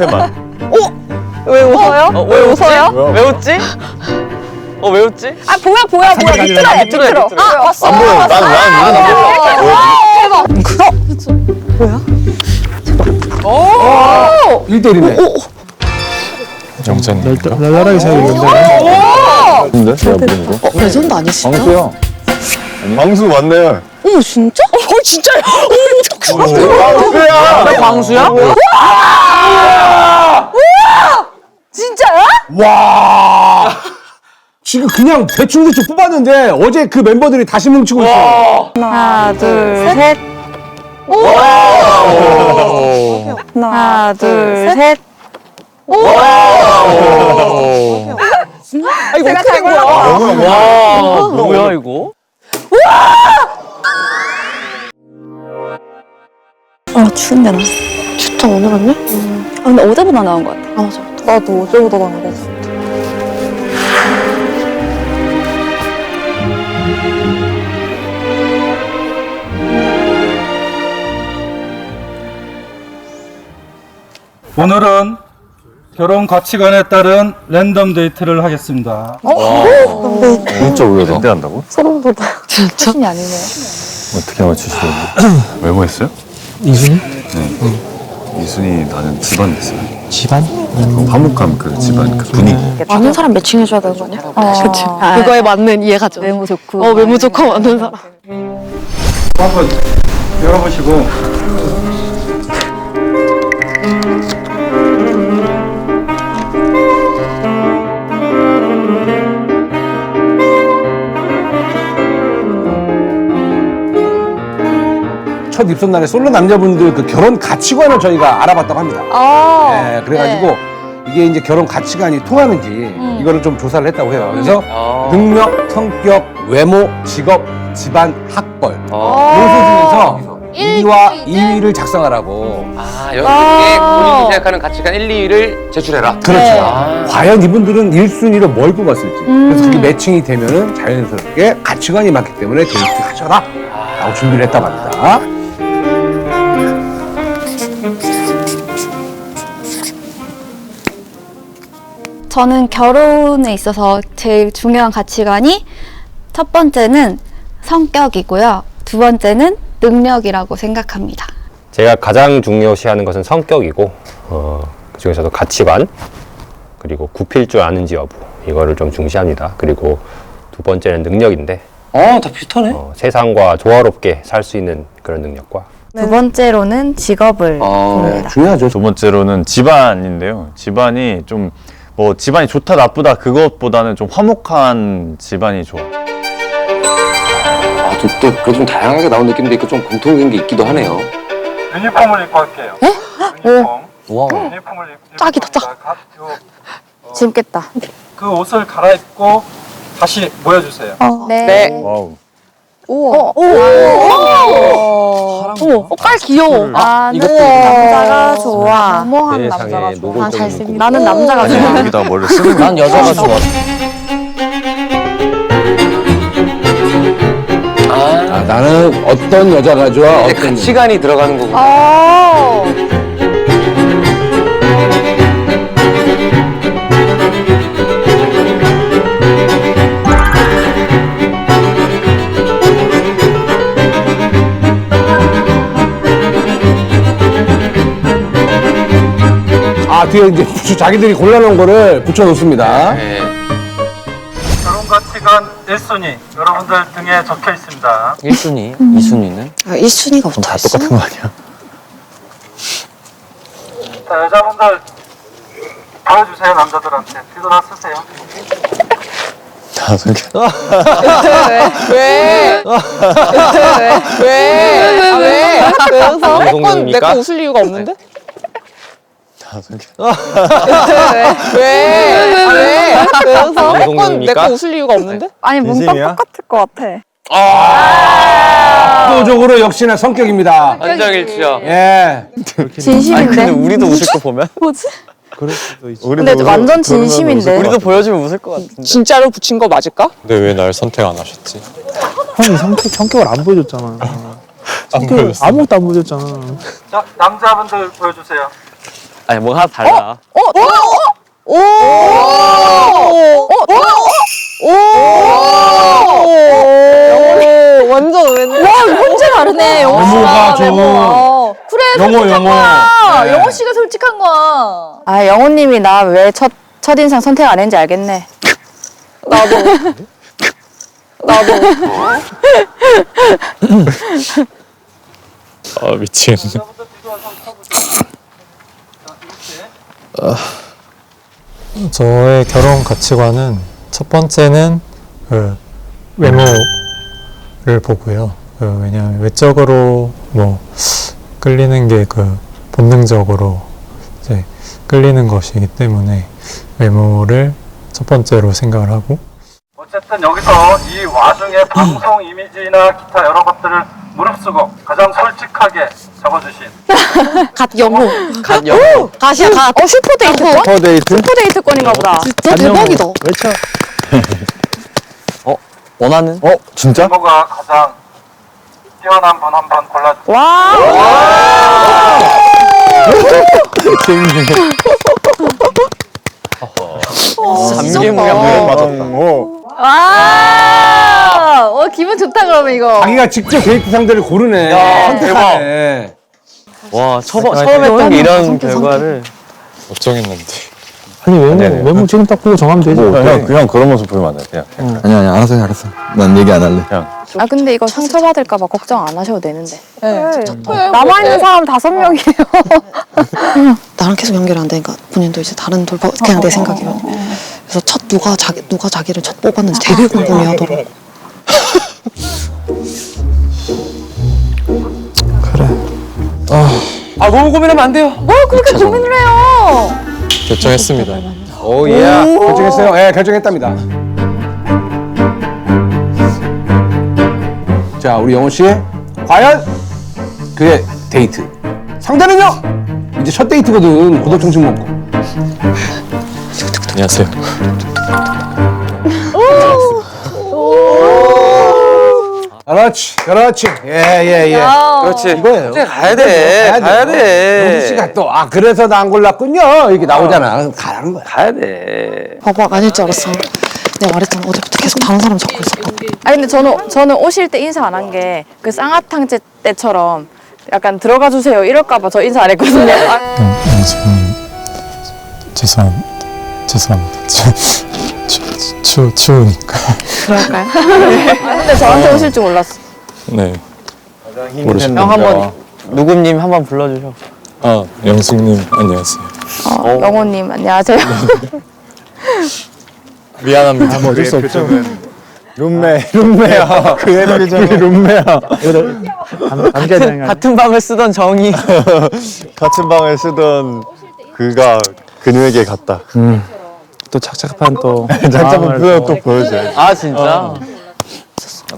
해봐. 왜 웃어요? 어, 왜 웃어요? 왜 웃지? 어, 왜 웃지? 아 보여 보여 보여 밑으로 해 밑으로 해, 밑으로. 밑으로. 아 봤어. 안 보여. 나는 나는 나는 안 보여. 대박. 1대1이네. 영찬이. 날라라게 잘 읽는다. 근데 내가 보는 거? 레전드 아니시죠? 광수야. 광수 맞네. 어머 진짜? 어 진짜요? 광수야. 광수야? 진짜야? 와. 지금 그냥 대충대충 뽑았는데 어제 그 멤버들이 다시 뭉치고 있어. 하나 둘 셋. 하나 둘 셋. 아 이거 어떻게 된 거야? 와, 뭐야, 이거? 아 추운데 나. 춥다 오늘 왔네? 아 근데 어제보다 나은 것 같아. 아 맞아. 나도 어제보다 나은 거 같아. 오늘은 결혼 가치관에 따른 랜덤 데이트를 하겠습니다. 진짜 의외다. 대 한다고? 자신이 아니네. 어떻게 맞추시는지. 외모했어요? 이순이? 이순이 나는 집안 됐어요. 집안? 화목함 그 집안 그 분위기. 아는 사람 매칭해줘야 되는 거 아니야? 그치. 그거에 맞는 이해가 좀. 외모 좋고. 어 외모 좋고 맞는 사람. 한번 열어보시고 첫 입선 날에 솔로 남자분들 그 결혼 가치관을 저희가 알아봤다고 합니다. 아. 네, 그래가지고 이게 이제 결혼 가치관이 통하는지 이거를 좀 조사를 했다고 해요. 그래서 아. 능력, 성격, 외모, 직업, 집안, 학벌 아. 요소 중에서 1위와 2위를 작성하라고. 아, 여기에 본인이 생각하는 가치관 1, 2위를 제출해라. 그렇죠. 아. 과연 이분들은 1순위로 뭘 뽑았을지. 그래서 그게 매칭이 되면은 자연스럽게 가치관이 맞기 때문에 데이트 하셔라. 라고 준비를 했다고 합니다. 저는 결혼에 있어서 제일 중요한 가치관이 첫 번째는 성격이고요. 두 번째는 능력이라고 생각합니다. 제가 가장 중요시하는 것은 성격이고 어, 그중에서도 가치관 그리고 굽힐 줄 아는지 여부 이거를 좀 중시합니다. 그리고 두 번째는 능력인데 어, 다 비슷하네. 어, 세상과 조화롭게 살 수 있는 그런 능력과 두 번째로는 직업을 어, 봅니다. 중요하죠. 두 번째로는 집안인데요. 집안이 좀 뭐 집안이 좋다 나쁘다 그것보다는 좀 화목한 집안이 좋아. 아, 또, 또, 그래도 좀 다양하게 나온 느낌도 있고 좀 공통된 게 있기도 하네요. 유니폼을 입고 할게요. 유니폼. 와. 유니폼을 입, 짝이다, 짝. 입고 가- 요- 재밌겠다. 그 옷을 갈아입고 다시 모여주세요. 네. 네. 와우. 우와. 오. 어머, 어, 깔 귀여워. 아, 이것도 남자가 좋아. 너무한 세상에 남자가 좋아. 노골적인 잘생긴. 문구. 나는 남자가 좋아. 여기다 머리를 쓰는 거. 난 여자가 좋아. 아, 아, 나는 어떤 여자가 좋아? 어떤 가치관이 들어가는 거구나. 아. 아 뒤에 이제 붙여- 자기들이 골라놓은 거를 붙여놓습니다. 네. 결혼 가치관 1순위 여러분들 등에 적혀 있습니다. 1순위, 2순위는? 아, 1순위가 다 똑같은 거 아니야? 자, 여자분들 보여주세요, 남자들한테. 뒤돌아 쓰세요. 다섯 개. 왜? 왜? 왜? 아, 왜? 왜 웃어? 방송용입니까? 내거 웃을 이유가 없는데? 다섯 개. 왜? 왜? 아, 왜? 왜 웃어? 방송용입니까? 내거 웃을 이유가 없는데? 아니 뭔가 똑같을 것 같아. 압도적으로 역시나 성격입니다. 환장일치야. 예. 진심인데. 우리도 웃을 거 보면 뭐지? 우리도 근데 완전 진심인데. 우리도 보여주면 웃을 것 같은데. 진짜로 붙인 거 맞을까? 근데 왜 날 선택 안 하셨지? 형이 성격, 성격을 안 보여줬잖아. 안 보였어. 아무것도 안 보여줬잖아. 자, 남자분들 보여주세요. 아니 뭐 하나 달라. 오! 오! 오! 완전 웬? 와, 혼자 다르네, 영호 씨가. 영호가 좀- 외모가. 그래, 영호, 영호. 거야. 네. 영호 씨가 솔직한 거야. 아, 영호님이 나 왜 첫, 첫인상 선택 안 했는지 알겠네. 나도. 나도. 아 미치겠네. 저의 결혼 가치관은 첫 번째는 그 외모를 보고요. 그 왜냐하면 외적으로 뭐 끌리는 게 그 본능적으로 이제 끌리는 것이기 때문에 외모를 첫 번째로 생각을 하고 어쨌든 여기서 이 와중에 방송 이미지나 기타 여러 것들을 무릅쓰고 가장 솔직하게 적어주신 갓 영호. 갓 영어. 가시야, 가. 어, 슈퍼데이트권? 퍼데이트? 슈퍼데이트권인가 보다. 진짜 대박이다. 외쳐. 어 원하는? 어 진짜? 제모가 가장 뛰어난 분 한 번 골라주세요. 와! 삼계무양 맞았다. 아, 어, 기분 좋다, 그러면 이거. 자기가 직접 데이트 상대를 고르네. 선택하네. 와 처음 처음 했던 게 이런 결과를 걱정했는데. 아니 외모 아니, 아니. 외모 지금 딱 보고 정하면 되지. 그냥 그냥 그런 모습 보이면 안 돼. 그냥 아니 아니 알았어 알았어. 난 얘기 안 할래. 그냥 아, 근데 이거 상처받을까 봐 걱정 안 하셔도 되는데. 네. 남아 있는 사람 다섯 명이에요. 나랑 계속 연결 안 되니까 본인도 이제 다른 돌파 그냥 내 생각이에요. 그래서 첫 누가 자기 누가 자기를 첫 뽑았는지 되게 궁금해하더라고. 아 너무 고민하면 안 돼요. 뭘 그렇게 고민을 해요? 결정했습니다. 오 예. 결정했어요? 예, 결정했답니다. 자, 우리 영호 씨. 과연 그의 데이트. 상대는요? 이제 첫 데이트거든. 청춘 먹고. 안녕하세요. 그렇지, 그렇지. 예, 예, 예. 그렇지. 이거예요. 이제 가야 돼. 가야 돼. 영수 씨가 또, 아, 그래서 나 안 골랐군요. 이렇게 나오잖아. 가라는 거야. 가야 돼. 봐봐 아닐 줄 알았어. 내가 말했잖아 어제부터 계속 다른 사람 적고 있었다고. 아니 근데 저는 저는 오실 때 인사 안 한 게 그 쌍화탕 제 때처럼 약간 들어가 주세요 이럴까 봐 저 인사 안 했거든요. 아, 영, 영수님 죄송 죄송합니다. 추, 추, 추, 추우니까. 그럴까요? 아, 근데 저한테 오실 줄 몰랐어. 네. 모르시는 형 한번 누구님 한번 불러주셔. 아 영숙님 안녕하세요. 어, 영호님 안녕하세요. 미안합니다. 뭐 어쩔 수 없죠. 룸메 룸메야. 그 애들이 룸메야. 같은 방을 쓰던 정이. 같은 방을 쓰던 그가 그녀에게 갔다. 또 착착한 또. 잠깐만 표현 또 보여줘야지. 아 진짜.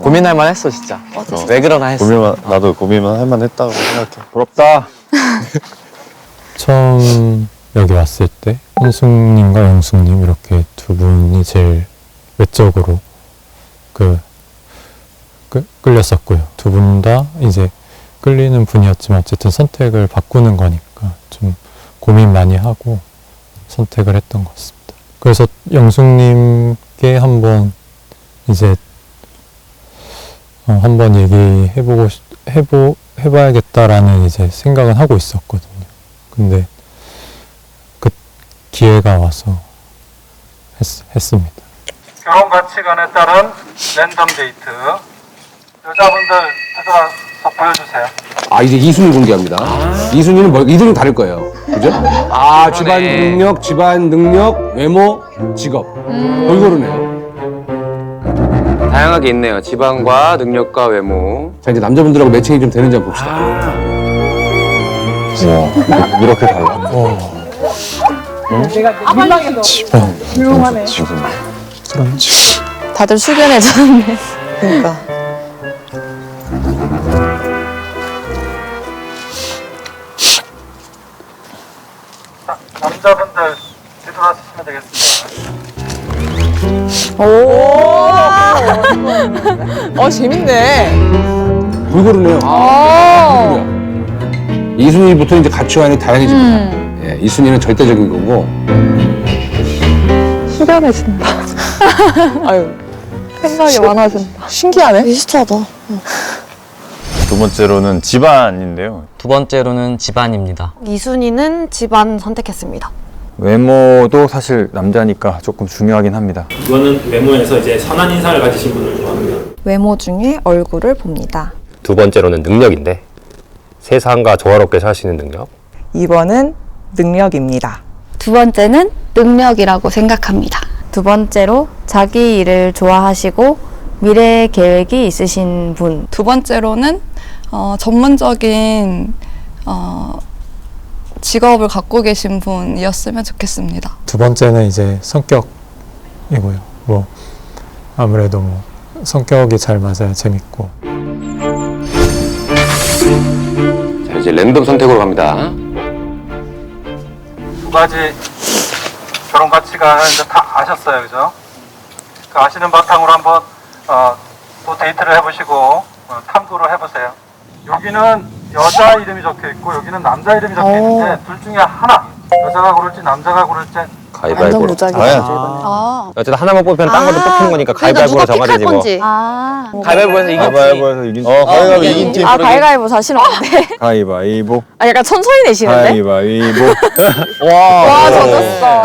고민할 만했어 진짜. 왜 그러나 했어. 고민만 나도 고민만 할 만했다고 생각해. 부럽다. 처음 여기 왔을 때 현숙님과 영숙님 이렇게 두 분이 제일 외적으로 그 끌- 끌렸었고요. 두 분 다 이제 끌리는 분이었지만 어쨌든 선택을 바꾸는 거니까 좀 고민 많이 하고 선택을 했던 것 같습니다. 그래서 영숙님께 한번 이제 어, 한번 얘기해보고 싶- 해보 해봐야겠다라는 이제 생각은 하고 있었거든요. 근데 그 기회가 와서 했, 했습니다. 결혼 가치관에 따른 랜덤 데이트. 여자분들 들어서 보여주세요. 아, 이제 이순위 공개합니다. 이순위는 뭐, 이순위는 다를 거예요. 그죠? 아, 집안 그러네. 능력, 집안 능력, 외모, 직업. 뭘 고르네요. 다양하게 있네요. 지방과 능력과 외모. 자, 이제 남자분들하고 매칭이 좀 되는지 한번 봅시다. 와 이렇게 달라. 다들 숙연해졌네. 그러니까. 오. 어 재밌네. 뭘 고르네요. 어. 이순위부터 이제 가치관이 다양해집니다. 예. 네, 이순이는 절대적인 거고 숙연해진다. 아유 생각이 많아진다. 신기하네. 비슷하다. 두 번째로는 집안인데요. 두 번째로는 집안입니다. 이순이는 집안 선택했습니다. 외모도 사실 남자니까 조금 중요하긴 합니다. 이거는 외모에서 이제 선한 인상을 가지신 분을 좋아합니다. 외모 중에 얼굴을 봅니다. 두 번째로는 능력인데 세상과 조화롭게 살수 있는 능력. 2번은 능력입니다. 두 번째는 능력이라고 생각합니다. 두 번째로 자기 일을 좋아하시고 미래 계획이 있으신 분. 두 번째로는 어, 전문적인 어, 직업을 갖고 계신 분이었으면 좋겠습니다. 두 번째는 이제 성격이고요. 뭐 아무래도 뭐 성격이 잘 맞아야 재밌고 자, 이제 랜덤 선택으로 갑니다. 두 가지 결혼 가치관을 이제 다 아셨어요, 그죠? 그 아시는 바탕으로 한번 어, 또 데이트를 해보시고 어, 탐구를 해보세요. 여기는 여자 이름이 적혀 있고 여기는 남자 이름이 적혀 있는데 둘 중에 하나 여자가 고를지 남자가 고를지 가위바위보로. 아, 어쨌든 하나만 뽑히면 딴 것도 뽑히는 거니까 가위바위보로 정하지 뭐. 아, 가위바위보에서 이긴 팀. 가위바위보에서 이긴 어, 가위바위보 이긴 팀. 아 가위가위보 자신 없는데. 가위바위보. 아 약간 천천히 내시는데. 가위바위보. 와 젖었어.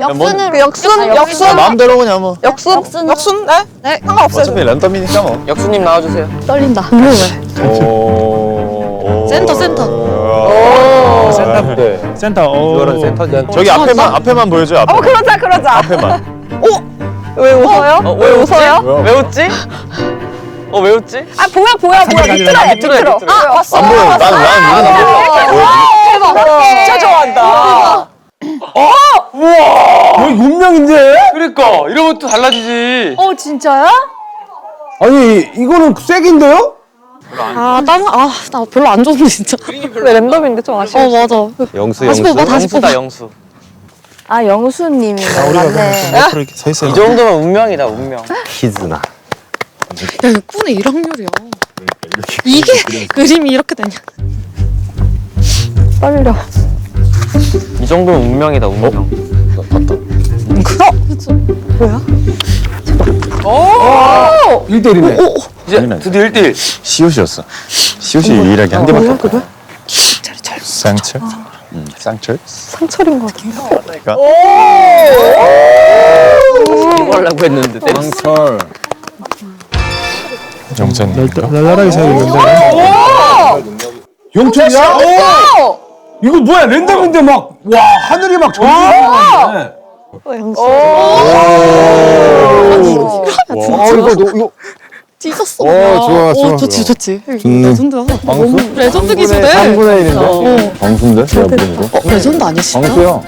역순으로. 역순 역순 마음대로 그냥 뭐. 역순 역순 네? 네 상관없어요. 어차피 랜덤이니까 뭐. 역수님 나와주세요. 떨린다. 오. 센터, 센터. 오. 센터. 네. 센터 어, 이거는 센터지. 저기 앞에만 앞에만 보여줘. 앞에. 어 그러자 그러자. 앞에만. 왜 웃어요? 어, 왜 웃어요? 왜 웃지? 어, 왜 웃지? 아 보여 보여 보여 밑으로 해 밑으로 해, 밑으로. 아 봤어. 안 보여. 나는 나는 안 보여. 대박. 진짜 좋아한다. 거의 운명인데? 그러니까 이러면 또 달라지지. 어 진짜야? 아니 이거는 쐐기인데요? 아, 딴, 아, 나 별로 안 좋은데, 진짜. 왜 랜덤인데 좀 아쉬워. 어, 맞아. 영수 다시 영수. 뽑아, 다시 뽑아. 영수다 영수. 아 영수님이 맞네. 옆으로 이렇게 서 있어요. 이 정도면 운명이다 운명. 키즈나. 야, 이거 꾼의 1학년이야. 이게 그림이 이렇게 되냐. 떨려. 이 정도면 운명이다 운명. 일대일이네 이제 드디어 1대1. 시옷이었어. 시옷이 유일하게 한 개밖에 없어. 쌍철. 응, 쌍철. 상철인 것 같은데. 그러니까. 이거 하려고 했는데 때렸어. 쌍철. 영찬님. 날라라기 잘 읽는데. 영철이야? 이거 뭐야 랜덤인데 막 와 하늘이 막 정말 와 이거 너 이거. 찢었어. 어, 좋아, 좋아, 어, 좋지, 좋아. 좋지. 음. 레전드야. 너무 레전드 기수네. 3분의 1인데? 광수인데? 내가 보는 거? 어, 레전드 아니야, 진짜? 광수야.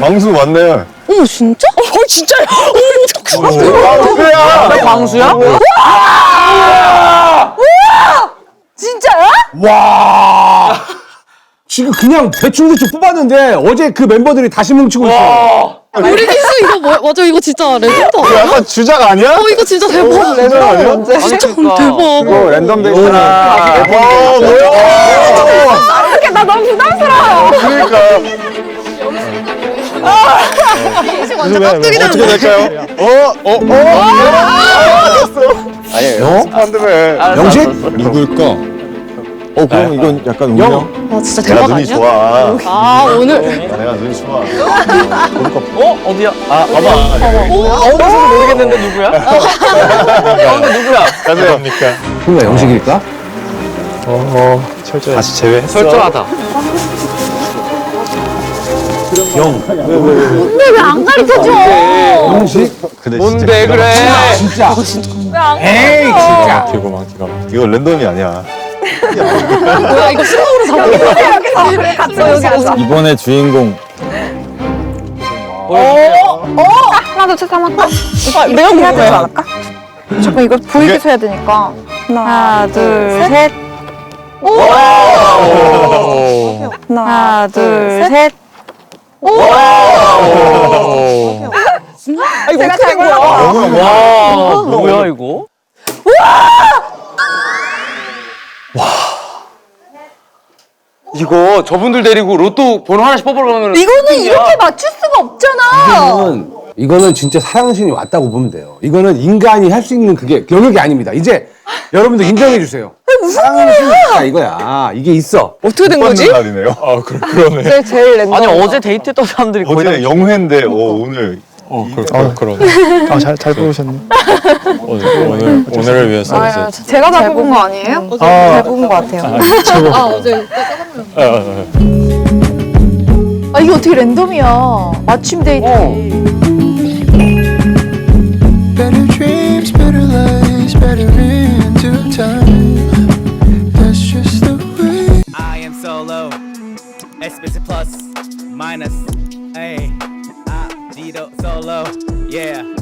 광수 맞네. 어머, 진짜? 어, 진짜야. 어머, 어떡해. 광수야? 진짜야? 와 지금 그냥 대충대충 뽑았는데 어제 그 멤버들이 다시 뭉치고 있어 우리 기수 이거 뭐야? 맞아, 이거 진짜 레전드 아니야? 약간 주작 아니야? 어, 이거 진짜 대박. 주작 아니야? 진짜 그러니까. 대박. 이거 랜덤 데이트나. 와 뭐야? 어떻게 나 너무 부담스러워. 그러니까. 완전 깍두기다. 어떻게 될까요? 어? 어? 어? 아니에요. 스판드맨. 영식? 누굴까? 어 그럼 이건 약간 운명? 와, 진짜 내가 대박 눈이 아니야? 좋아. 아, 오늘. 내가 눈이 좋아. 어 어디야? 아 봐봐. 어디서 모르겠는데 누구야? 가운데 누구야? 가세요. 그러니까 영식일까? 어, 철저히. 다시 제외했어. 철저하다. 영식? 근데 뭔데 그래? 진짜 에이 진짜. 이거 랜덤이 아니야. 뭐야, 이거 신호로 잡아. 같이 여기 앉아. 이번에 주인공 하나 둘셋 하나. 아, 내가 해야 되지 않을까? 잠깐 이거 보이게 해야 되니까. 하나 둘 셋. 하나 둘 셋. 아, 이거 어떻게 된 거야? 와 뭐야 이거? 이거 저분들 데리고 로또 번호 하나씩 뽑으러 가면 이거는 이렇게 맞출 수가 없잖아. 이거는, 이거는 진짜 사랑신이 왔다고 보면 돼요. 이거는 인간이 할 수 있는 그게 영역이 아닙니다. 이제 여러분들 인정해 주세요. 사랑신이 있다 이거야. 이게 있어. 어떻게 된 거지? 날이네요. 아 그러, 그러네 제 제일 랜덤. 아니 어제 데이트했던 사람들이 거의 다 어제 영회인데 어, 오늘 어, 그, 어 그러네 아 잘 잘 뽑으셨네 오늘 오늘 오늘을 위해서 아, 이제 제가 다 뽑은 거 아니에요? 아, 잘 뽑은 거 같아요. 최고 아 어제 어, 어, 아 이게 어떻게 랜덤이야? 마침 데이트. Better dreams, better lies, better in due time. That's just the way. I am solo. Explicit plus, minus. Hey, I Dito solo. Yeah.